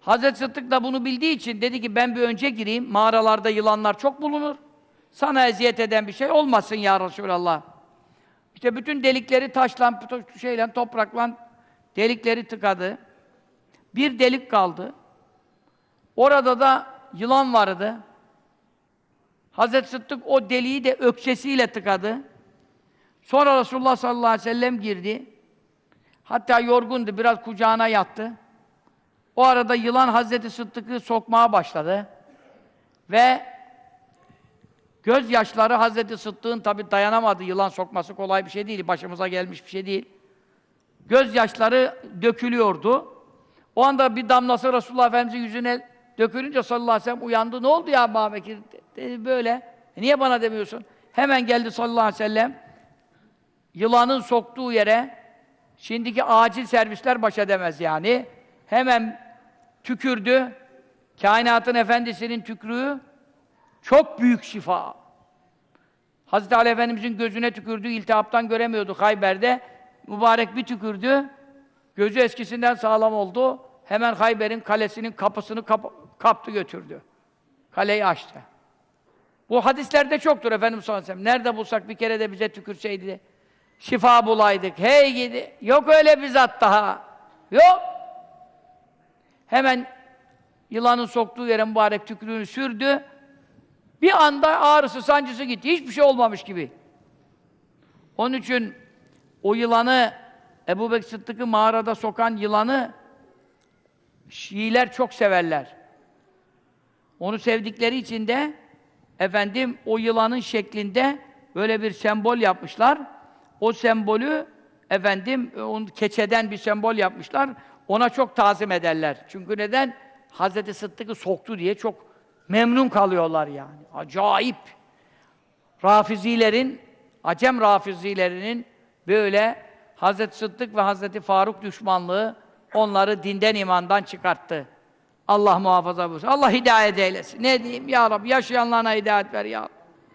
Hazreti Sıddık da bunu bildiği için dedi ki ben bir önce gireyim. Mağaralarda yılanlar çok bulunur. Sana eziyet eden bir şey olmasın ya Resulallah. İşte bütün delikleri taşla, şeyle, toprakla delikleri tıkadı. Bir delik kaldı. Orada da yılan vardı. Hazreti Sıddık o deliği de ökçesiyle tıkadı. Sonra Resulullah sallallahu aleyhi ve sellem girdi. Hatta yorgundu, biraz kucağına yattı. O arada yılan Hazreti Sıddık'ı sokmaya başladı. Ve gözyaşları Hazreti Sıddık'ın tabi dayanamadı. Yılan sokması kolay bir şey değil, başımıza gelmiş bir şey değil. Gözyaşları dökülüyordu. O anda bir damlası Resulullah Efendimiz'in yüzüne dökülünce sallallahu aleyhi ve sellem uyandı. Ne oldu ya Ebu Bekir? Dedi böyle. "E niye bana demiyorsun? Hemen geldi sallallahu aleyhi ve sellem. Yılanın soktuğu yere şimdiki acil servisler baş edemez yani. Hemen tükürdü. Kainatın efendisinin tükrüğü çok büyük şifa. Hazreti Ali Efendimizin gözüne tükürdü, iltihaptan göremiyordu Hayber'de. Mübarek bir tükürdü. Gözü eskisinden sağlam oldu. Hemen Hayber'in kalesinin kapısını kap- kaptı götürdü. Kaleyi açtı. Bu hadislerde çoktur Efendimiz sallallahu. Nerede bulsak bir kere de bize tükürseydi. Şifa bulaydık. Hey gidi. Yok öyle bir zat daha. Yok. Hemen yılanın soktuğu yere mübarek tükürüğünü sürdü. Bir anda ağrısı, sancısı gitti. Hiçbir şey olmamış gibi. Onun için o yılanı, Ebu Bekir Sıddık'ı mağarada sokan yılanı Şiiler çok severler. Onu sevdikleri için de efendim o yılanın şeklinde böyle bir sembol yapmışlar. O sembolü efendim onu keçeden bir sembol yapmışlar. Ona çok tazim ederler. Çünkü neden? Hazreti Sıddık'ı soktu diye çok memnun kalıyorlar yani. Acayip. Rafizilerin, Acem Rafizilerinin böyle Hazreti Sıddık ve Hazreti Faruk düşmanlığı onları dinden imandan çıkarttı. Allah muhafaza buyursun. Allah hidayet eylesin. Ne diyeyim ya Rabbi? Yaşayanlarına hidayet ver ya Rabbi.